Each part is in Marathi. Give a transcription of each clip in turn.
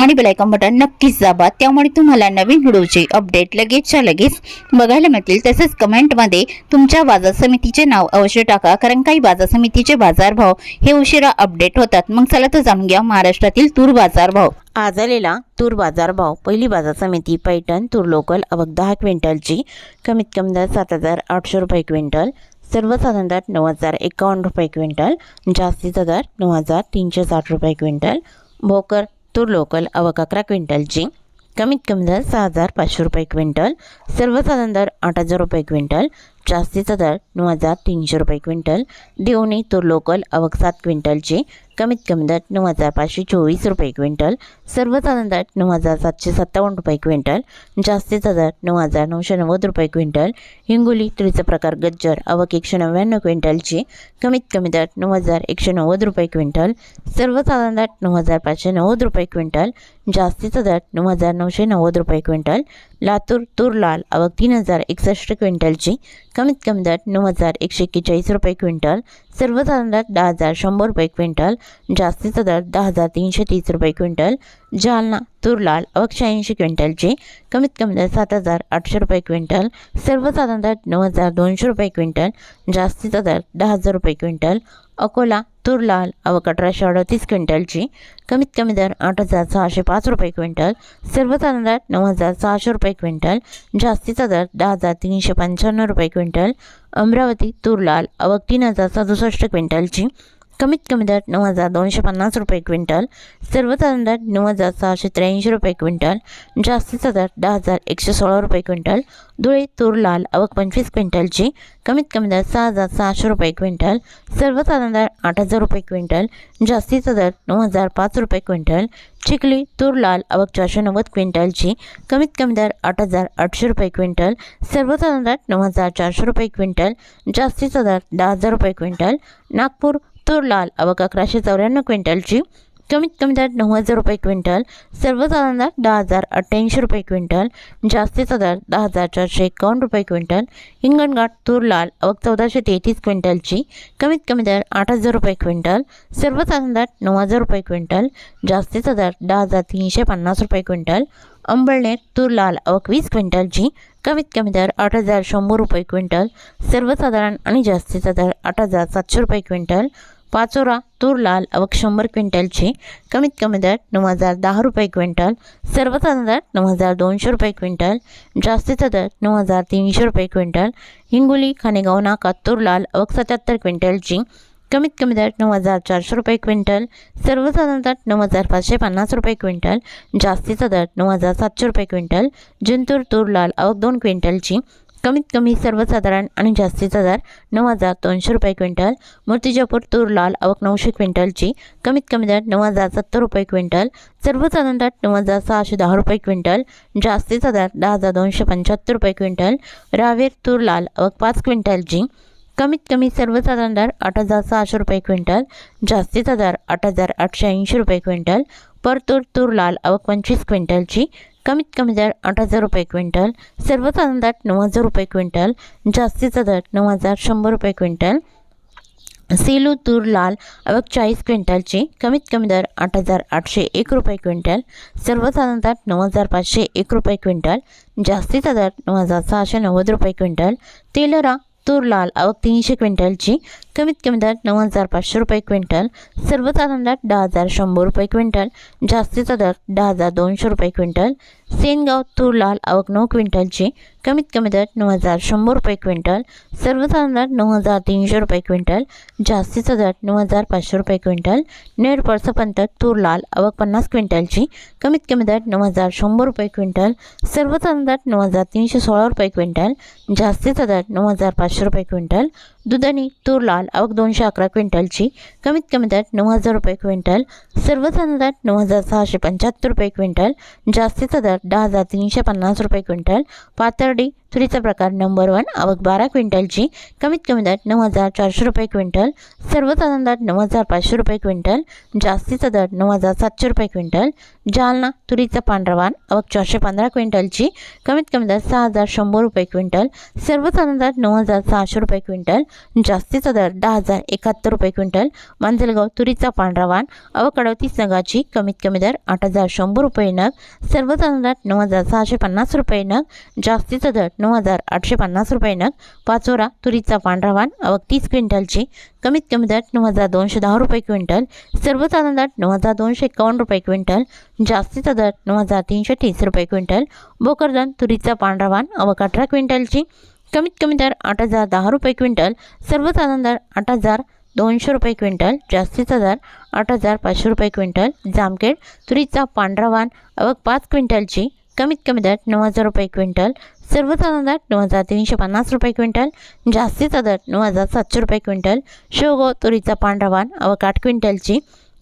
आणि बेलायकॉन बटन नक्कीच दाबा. त्यामुळे तुम्हाला नवीन व्हिडिओचे अपडेट लगेचच्या लगेच बघायला मिळतील. तसेच कमेंटमध्ये तुमच्या बाजार समितीचे नाव अवश्य टाका. कारण काही बाजार समितीचे बाजारभाव हे उशिरा अपडेट होतात. मग चला तर जाणून घ्या महाराष्ट्रातील तूर बाजारभाव. आज आलेला तूर बाजारभाव पहिली बाजार समिती पैठण तूर लोकल अवघ दहा क्विंटलची कमीत कमी दर सात हजार आठशे रुपये क्विंटल सर्वसाधारण दर नऊ हजार एकावन्न रुपये क्विंटल जास्तीचा दर नऊ हजार तीनशे साठ रुपये क्विंटल भोकर तूर लोकल अवक अकरा क्विंटलची. कमीत कमी दर सहा हजार पाचशे रुपये क्विंटल. सर्वसाधारण दर आठ हजार रुपये क्विंटल. जास्तीचा दर नऊ हजार तीनशे रुपये क्विंटल देवणी तूर लोकल अवक सात क्विंटलची कमीत कमी दर नऊ हजार पाचशे चोवीस रुपये क्विंटल सर्वसाधारण दर नऊ हजार सातशे सत्तावन्न रुपये क्विंटल जास्तीचा दर नऊ हजार नऊशे नव्वद रुपये क्विंटल हिंगोली तुरीचा प्रकार गज्जर अवक एकशे नव्याण्णव क्विंटलची कमीत कमी दर नऊ हजार एकशे नव्वद रुपये क्विंटल सर्वसाधारण दर नऊ हजार पाचशे नव्वद रुपये क्विंटल जास्तीचा दर नऊ हजार नऊशे नव्वद रुपये क्विंटल लातूर तूर लाल अवक तीन हजार एकसष्ट क्विंटलची कमीत कमी दर नऊ हजार एकशे एक्केचाळीस रुपये क्विंटल सर्वसाधारण दर दहा हजार शंभर रुपये क्विंटल जास्तीचा दर दहा हजार तीनशे तीस रुपये क्विंटल जालना तूर लाल अवघ क्विंटलची कमीत कमी दर सात हजार आठशे रुपये क्विंटल सर्वसाधारण दर नऊ हजार दोनशे रुपये क्विंटल जास्तीचा दर दहा हजार रुपये क्विंटल अकोला तूर लाल अवघ अठराशे अडतीस क्विंटलची कमीत कमी दर आठ हजार सहाशे पाच रुपये क्विंटल सर्वसाधारण दर नऊ हजार सहाशे रुपये क्विंटल जास्तीचा दर दहा हजार तीनशे पंच्याण्णव रुपये क्विंटल अमरावती तूर लाल अवघ तीन हजार सदुसष्ट क्विंटलची कमीत कमी दर नऊ हजार दोनशे पन्नास रुपये क्विंटल सर्वसाधारण दर नऊ हजार सहाशे त्र्याऐंशी रुपये क्विंटल जास्तीचा दर दहा हजार एकशे सोळा रुपये क्विंटल धुळे तूर लाल अवक पंचवीस क्विंटलची कमीत कमी दर सहा हजार सहाशे रुपये क्विंटल सर्वसाधारण दर आठ हजार रुपये क्विंटल जास्तीचा दर नऊ हजार पाच रुपये क्विंटल चिखली तूर लाल अवक चारशे नव्वद क्विंटलची कमीत कमी दर आठ हजार आठशे रुपये क्विंटल सर्वसाधारण दर नऊ हजार चारशे रुपये क्विंटल जास्तीचा दर दहा हजार रुपये क्विंटल नागपूर तूर लाल अवक अकराशे चौऱ्याण्णव क्विंटलची कमीत कमी दर नऊ हजार रुपये क्विंटल सर्वसाधारण दर दहा हजार अठ्ठ्याऐंशी रुपये क्विंटल जास्तीचा दर दहा हजार चारशे एकावन्न रुपये क्विंटल हिंगणघाट तूर लाल अवक चौदाशे तेहतीस क्विंटलची कमीत कमी दर आठ हजार रुपये क्विंटल सर्वसाधारण दर नऊ हजार रुपये क्विंटल जास्तीचा दर दहा हजार तीनशे पन्नास रुपये क्विंटल अंबळनेर तूर लाल अवक वीस क्विंटलची कमीत कमी दर आठ हजार शंभर रुपये क्विंटल सर्वसाधारण आणि जास्तीचा दर आठ हजार सातशे रुपये क्विंटल पाचोरा तूर लाल अवघ शंभर क्विंटलची कमीत कमी दर नऊ हजार दहा रुपये क्विंटल सर्वसाधारण दर नऊ हजार दोनशे रुपये क्विंटल जास्तीचा दर नऊ हजार तीनशे रुपये क्विंटल हिंगोली खानेगाव नाका तूर लाल अवघ सत्याहत्तर क्विंटलची कमीत कमी दर नऊ हजार चारशे रुपये क्विंटल सर्वसाधारण दर नऊ हजार पाचशे पन्नास रुपये क्विंटल जास्तीचा दर नऊ हजार सातशे रुपये क्विंटल जिंतूर तूर लाल अवघ दोन क्विंटलची कमीत कमी सर्वसाधारण आणि जास्तीचा दर नऊ हजार दोनशे रुपये क्विंटल मूर्तिजापूर तूर लाल आवक नऊशे क्विंटलची कमीत कमी दर नऊ हजार सत्तर रुपये क्विंटल सर्वसाधारण दर नऊ हजार सहाशे दहा रुपये क्विंटल जास्तीचा दर दहा हजार दोनशे पंच्याहत्तर रुपये क्विंटल रावेर तूर लाल आवक पाच क्विंटलची कमीत कमी सर्वसाधारण दर आठ हजार सहाशे रुपये क्विंटल जास्तीचा दर आठ हजार आठशे ऐंशी रुपये क्विंटल परतूर तूर लाल आवक पंचवीस क्विंटलची कमीत कमी दर आठ हजार रुपये क्विंटल सर्वसाधारण दर नऊ हजार रुपये क्विंटल जास्तीचा दर नऊ हजार शंभर रुपये क्विंटल सेलू तूर लाल अवघ चाळीस क्विंटलची कमीत कमी दर आठ हजार आठशे एक रुपये क्विंटल सर्वसाधारण दर नऊ हजार पाचशे एक रुपये क्विंटल जास्तीचा दर नऊ हजार सहाशे नव्वद रुपये क्विंटल तेलरा तूर लाल अवघ तीनशे क्विंटलची कमीत कमी दर नऊ हजार पाचशे रुपये क्विंटल सर्वसाधारण दर दहा हजार शंभर रुपये क्विंटल जास्तीचा दर दहा हजार दोनशे रुपये क्विंटल सेनगाव तूर लाल आवक नऊ क्विंटलची कमीत कमी दर नऊ हजार शंभर रुपये क्विंटल सर्वसाधारण दर नऊ हजार तीनशे रुपये क्विंटल जास्तीचा दर नऊ हजार पाचशे रुपये क्विंटल नेर पळसपंत तूर लाल आवक पन्नास क्विंटलची कमीत कमी दर नऊ हजार शंभर रुपये क्विंटल सर्वसाधारण दर नऊ हजार तीनशे सोळा रुपये क्विंटल जास्तीचा दर नऊ हजार पाचशे रुपये क्विंटल दुधनी तूर लाल आवक दोनशे अकरा क्विंटलची कमीत कमी दर नऊ हजार रुपये क्विंटल सर्वसाधारण दर नऊ हजार सहाशे पंच्याहत्तर रुपये क्विंटल जास्तीचा दर दहा हजार तीनशे पन्नास रुपये क्विंटल पातर्डी तुरीचा प्रकार नंबर वन आवक बारा क्विंटलची कमीत कमी दर नऊ हजार चारशे रुपये क्विंटल सर्वसाधारण दर नऊ हजार पाचशे रुपये क्विंटल जास्तीचा दर नऊ हजार सातशे रुपये क्विंटल जालना तुरीचा पांढरावान आवक चारशे पंधरा क्विंटलची कमीत कमी दर सहा हजार शंभर रुपये क्विंटल सर्वसाधारण दर नऊ हजार सहाशे रुपये क्विंटल जास्तीचा दर दहा हजार एकाहत्तर रुपये क्विंटल मांजलगाव तुरीचा पांढरावान आवक अडतीस नगाची कमीत कमी दर आठ हजार शंभर रुपये नग सर्वसाधारण दर नऊ हजार सहाशे पन्नास रुपये नग जास्तीचा दर नऊ हजार आठशे पन्नास रुपये नग पाचोरा तुरीचा पांढरा वाण आवक तीस क्विंटलची. कमीत कमी दर नऊ हजार दोनशे दहा रुपये क्विंटल. सर्वसाधारण दर नऊ हजार दोनशे एकावन्न रुपये क्विंटल. जास्तीचा दर नऊ हजार तीनशे तीस रुपये क्विंटल. बोकरदन तुरीचा पांढरा वाण आवक अठरा क्विंटलची. कमीत कमी दर आठ हजार दहा रुपये क्विंटल. सर्वसाधारण दर आठ हजार दोनशे रुपये क्विंटल. जास्तीचा दर आठ हजार पाचशे रुपये क्विंटल. जामखेड तुरीचा पांढरा वाण आवक पाच क्विंटलची. कमीत कमी दर नऊ हजार रुपये क्विंटल सर्वसाधारण दर नऊ हजार तीनशे पन्नास रुपये क्विंटल जास्तीचा दर नऊ हजार सातशे रुपये क्विंटल शेवगो तुरीचा पांढरवान आवक आठ क्विंटलची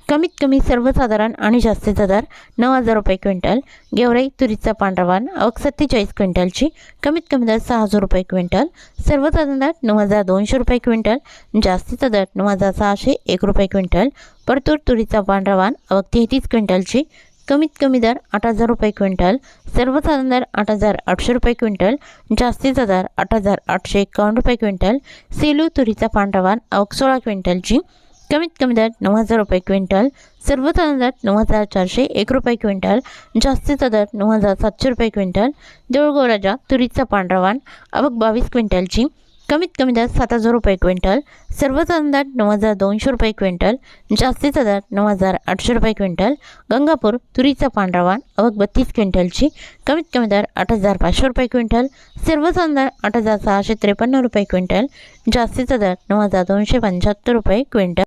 कमीत कमी सर्वसाधारण आणि जास्तीचा दर नऊ हजार रुपये क्विंटल गेवराई तुरीचा पांढरवान अवक सत्तेचाळीस क्विंटलची कमीत कमी दर सहा हजार रुपये क्विंटल सर्वसाधारण दर नऊ हजार दोनशे रुपये क्विंटल जास्तीचा दर नऊ हजार सहाशे एक रुपये क्विंटल परतूर तुरीचा पांढरवान अवक तेहतीस क्विंटलची कमीत कमी दर आठ हजार रुपये क्विंटल सर्वसाधारण दर आठ हजार आठशे रुपये क्विंटल जास्तीचा दर आठ हजार आठशे एकावन्न रुपये क्विंटल सेलू तुरीचा पांढरवान अवक सोळा क्विंटलची कमीत कमी दर नऊ हजार रुपये क्विंटल सर्वसाधारण दर नऊ हजार चारशे एक रुपये क्विंटल जास्तीचा दर नऊ हजार सातशे रुपये क्विंटल देऊळगाव राजा तुरीचा पांढरवान अवक बावीस क्विंटलची कमीत कमी दर सात हजार रुपये क्विंटल सर्वसाधारण दर नऊ हजार दोनशे रुपये क्विंटल जास्तीचा दर नऊ हजार आठशे रुपये क्विंटल गंगापूर तुरीचा पांढरवान अवघ बत्तीस क्विंटलची कमीत कमी दर आठ हजार पाचशे रुपये क्विंटल सर्वसाधारण दर आठ हजार सहाशे त्रेपन्न रुपये क्विंटल जास्तीचा दर नऊ हजार दोनशे पंच्याहत्तर रुपये क्विंटल.